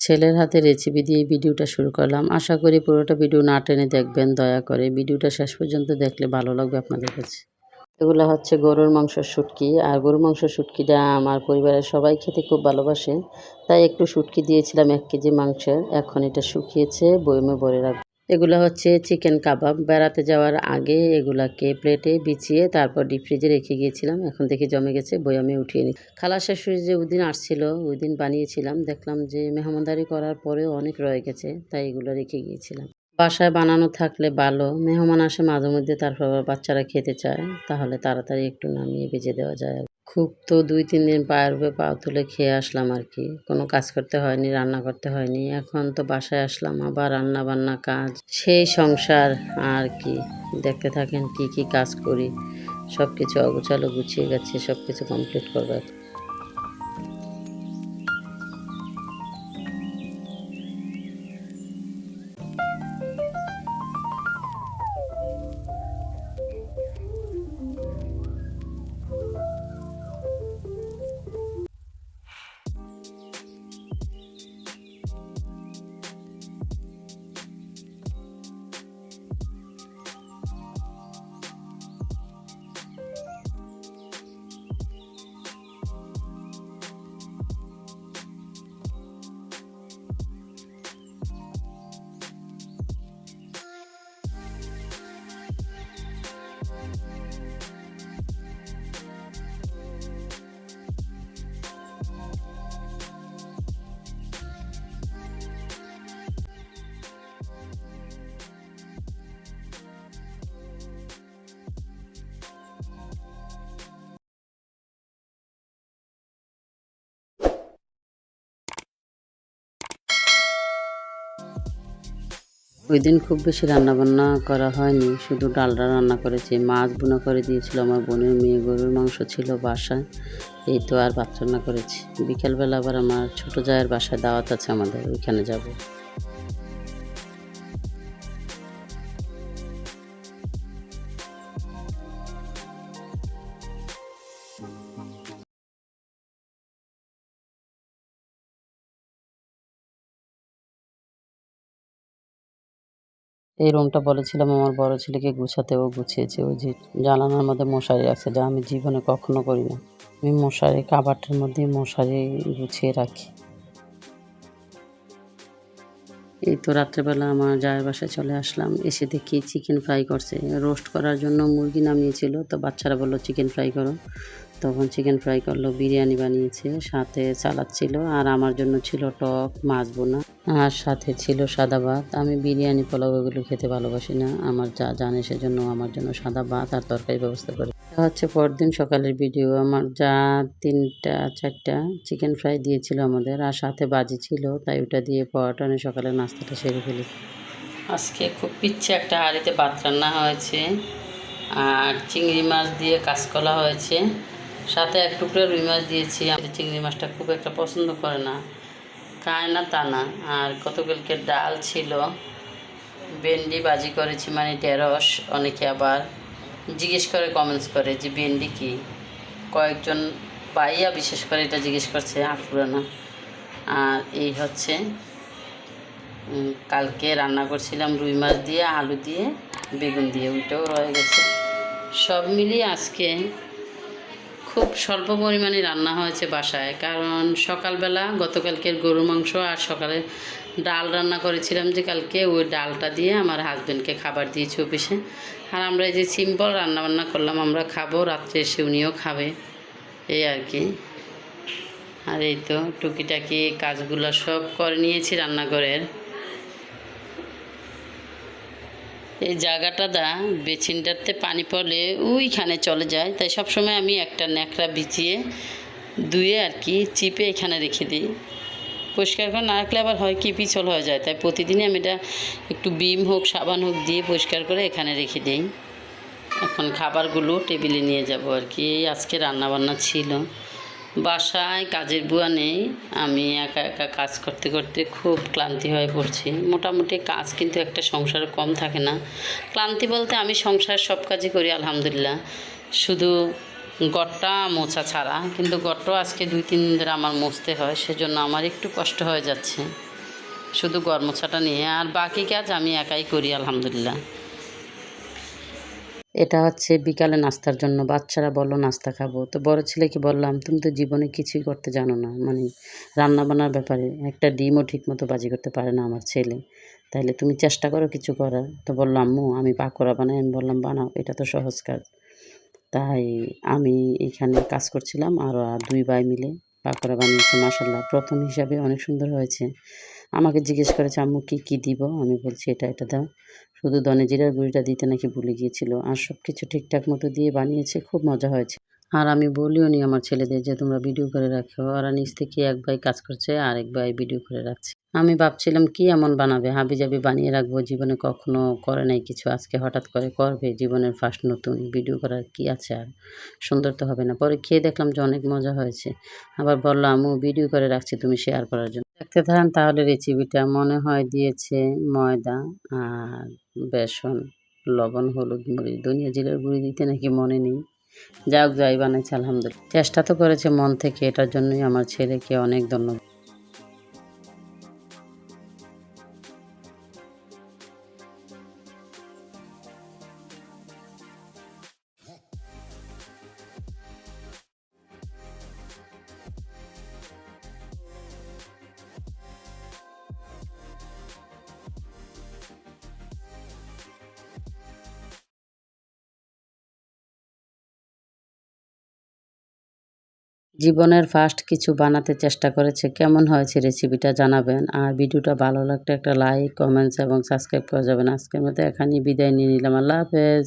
ছেলের হাতে রেসিপি দিয়ে ভিডিওটা শুরু করলাম। আশা করি পুরোটা ভিডিও না টেনে দেখবেন, দয়া করে। ভিডিওটা শেষ পর্যন্ত দেখলে ভালো লাগবে আপনাদের কাছে। এগুলো হচ্ছে গরুর মাংস শুটকি। আর গরুর মাংস শুটকিটা আমার পরিবারের সবাই খেতে খুব ভালোবাসে। তাই একটু শুটকি দিয়েছিলাম এক কেজি মাংসের। এখন এটা শুকিয়েছে বয়মে ভরে রাখব। এগুলো হচ্ছে চিকেন কাবাব। বেড়াতে যাওয়ার আগে এগুলাকে প্লেটে বিছিয়ে তারপর ডিপ ফ্রিজে রেখে গিয়েছিলাম। এখন দেখি জমে গেছে বয়ামে উঠিয়ে নিই খালা শাশুড়ি যে ওই দিন আসছিল ওই দিন বানিয়েছিলাম। দেখলাম যে মেহমানদারি করার পরেও অনেক রয়ে গেছে, তাই এগুলো রেখে গিয়েছিলাম। বাসায় বানানো থাকলে ভালো। মেহমান আসে মাঝে মধ্যে, তারপর বাচ্চারা খেতে চায়, তাহলে তাড়াতাড়ি একটু নামিয়ে ভেজে দেওয়া যায়। খুব তো দুই, তিন দিন পায়ের উপরে পা তুলে খেয়ে আসলাম আর কি। কোনো কাজ করতে হয়নি, রান্না করতে হয়নি। এখন তো বাসায় আসলাম, আবার রান্না বান্না কাজ, সেই সংসার আর কি। দেখতে থাকেন কি কি কাজ করি। সব কিছু অগোছালো গুছিয়ে গেছে সব কিছু কমপ্লিট করব ওই দিন খুব বেশি রান্না বান্না করা হয়নি, শুধু ডালটা রান্না করেছি। মাছ বোনা করে দিয়েছিল আমার বোনের মেয়ে, গরুর মাংস ছিল বাসায়। এই তো আর ভাত রান্না করেছি। বিকেলবেলা আবার আমার ছোটো জায়ের বাসায় দাওয়াত আছে আমাদের, ওইখানে যাব। এই রুমটা বলেছিলাম আমার বড় ছেলেকে গুছাতে ও গুছিয়েছে। ওই যে জানালার মধ্যে মশারি আছে, যা আমি জীবনে কখনো করি না। আমি মশারি, কাবারটার মধ্যে মশারি গুছিয়ে রাখি। এই তো রাত্রেবেলা আমার জায়ের বাসায় চলে আসলাম। এসে দেখি চিকেন ফ্রাই করছে। রোস্ট করার জন্য মুরগি নামিয়েছিল, তো বাচ্চারা বলল চিকেন ফ্রাই করো। তখন চিকেন ফ্রাই করল, বিরিয়ানি বানিয়েছে, সাথে সালাদ ছিল, আর আমার জন্য ছিল টক, মাছ বোনা, আর সাথে ছিল সাদা ভাত। আমি বিরিয়ানি, পোলাও এগুলো খেতে ভালোবাসি না। আমার যা জানে সেজন্য আমার জন্য সাদা ভাত আর তরকারি ব্যবস্থা করে। হচ্ছে পরদিন সকালের ভিডিও আমার যা তিনটা, চারটা চিকেন ফ্রাই দিয়েছিল আমাদের, আর সাথে বাজি ছিল, তাই ওটা দিয়ে পরোটা সকালের নাস্তাটা সেরে ফেলি। আজকে খুব পিচ্ছে একটা হাঁড়িতে ভাত রান্না হয়েছে, আর চিংড়ি মাছ দিয়ে কাঁচকলা হয়েছে। সাথে এক টুকরো রুই মাছ দিয়েছি। আমি চিংড়ি মাছটা খুব একটা পছন্দ করে না। খায় না তা না। আর গতকালকে ডাল ছিল। ভেন্ডি বাজি করেছি মানে ঢেঁড়স, অনেকে আবার জিজ্ঞেস করে কমেন্টস করে যে ভেন্ডি কি? কয়েকজন পাইয়া বিশেষ করে এটা জিজ্ঞেস করছে আফুরা না। আর এই হচ্ছে কালকে রান্না করছিলাম রুই মাছ দিয়ে, আলু দিয়ে, বেগুন দিয়ে ওইটাও রয়ে গেছে। সব মিলিয়ে আজকে খুব স্বল্প পরিমাণে রান্না হয়েছে বাসায়। কারণ সকালবেলা গতকালকের গরু মাংস আর সকালে ডাল রান্না করেছিলাম যে কালকে, ওই ডালটা দিয়ে আমার হাজব্যান্ডকে খাবার দিয়েছি অফিসে। আর আমরা এই যে সিম্পল রান্না বান্না করলাম, আমরা খাব, রাত্রে এসে উনিও খাবে। এই আর কি। আর এই তো টুকিটাকি কাজগুলো সব করে নিয়েছি রান্নাঘরের। এই জায়গাটা দা বেসিনটাতে পানি পড়লে ওইখানে চলে যায়। তাই সবসময় আমি একটা ন্যাকড়া বিছিয়ে ধুয়ে আর কি চিপে এখানে রেখে দিই। পরিষ্কার করে না রাখলে আবার হয় কি পিছল হয়ে যায়। তাই প্রতিদিনই আমি এটা একটু বিম হোক, সাবান হোক দিয়ে পরিষ্কার করে এখানে রেখে দিই। এখন খাবারগুলো টেবিলে নিয়ে যাব আর কি। আজকে রান্নাবান্না ছিল। বাসায় কাজের বুয়া নেই, আমি একা একা কাজ করতে করতে খুব ক্লান্তি হয়ে পড়ছি। মোটামুটি কাজ কিন্তু একটা সংসারে কম থাকে না। ক্লান্তি বলতে আমি সংসার সব কাজই করি, আলহামদুলিল্লাহ। শুধু গড়টা মোছা ছাড়া, কিন্তু গড়টাও আজকে দুই, তিন দিন ধরে আমার মুছতে হয়, সেজন্য আমার একটু কষ্ট হয়ে যাচ্ছে। শুধু গড় মোছাটা নিয়ে, আর বাকি কাজ আমি একাই করি, আলহামদুলিল্লাহ। এটা হচ্ছে বিকালে নাস্তার জন্য। বাচ্চারা বলল নাস্তা খাব। তো বড় ছেলেকে বললাম, তুমি তো জীবনে কিছুই করতে জানো না। মানে রান্না বান্নার ব্যাপারে একটা ডিমও ঠিক মতো বাজি করতে পারে না আমার ছেলে। তাইলে তুমি চেষ্টা করো কিছু করার। তো বললাম আম্মু, আমি পাকোড়া বানাই। আমি বললাম, বানাও, এটা তো সহজ কাজ। তাই আমি এখানে কাজ করছিলাম, আর দুই ভাই মিলে পাকোড়া বানিয়েছে মাসাল্লাহ প্রথম হিসাবে অনেক সুন্দর হয়েছে। আমাকে জিজ্ঞেস করেছে, আম্মু, কী কী দিব? আমি বলছি, এটা এটা দাও। শুধু ধনে জিরার গুঁড়িটা দিতে নাকি ভুলে গিয়েছিল। আর সব কিছু ঠিকঠাক মতো দিয়ে বানিয়েছে, খুব মজা হয়েছে। আর আমি বলিও নি আমার ছেলেদের যে, তোমরা ভিডিও করে রাখো। ওরা নিচ থেকে এক ভাই কাজ করছে, আর এক ভাই ভিডিও করে রাখছে। আমি ভাবছিলাম, কি এমন বানাবে? হাবি জাবি বানিয়ে রাখব, জীবনে কখনো করে নাই কিছু। আজকে হঠাৎ করে করবে, জীবনের ফার্স্ট নতুন ভিডিও করার কি আছে আর? সুন্দর তো হবে না। পরে খেয়ে দেখলাম যে, অনেক মজা হয়েছে। আবার বলল আমিও ভিডিও করে রাখছি, তুমি শেয়ার করার জন্য। দেখতে থাকেন, তাহলে রেসিপিটা মনে হয় দিয়েছে ময়দা আর বেসন, লবণ, হলুদ মুড়ি ধনিয়া জিরার গুঁড়ি দিতে নাকি মনে নেই। যাক, যাই বানাইছে, আলহামদুলিল্লাহ। চেষ্টা তো করেছে মন থেকে, এটার জন্যই আমার ছেলেকে অনেক ধন্যবাদ। জীবনের ফার্স্ট কিছু বানাতে চেষ্টা করেছে, কেমন হয়েছে রেসিপিটা জানাবেন। আর ভিডিওটা ভালো লাগলে একটা লাইক কমেন্টস এবং সাবস্ক্রাইব করে যাবেন আজকের মতো এখানেই বিদায় নিয়ে নিলাম। আল্লাহ হাফেজ।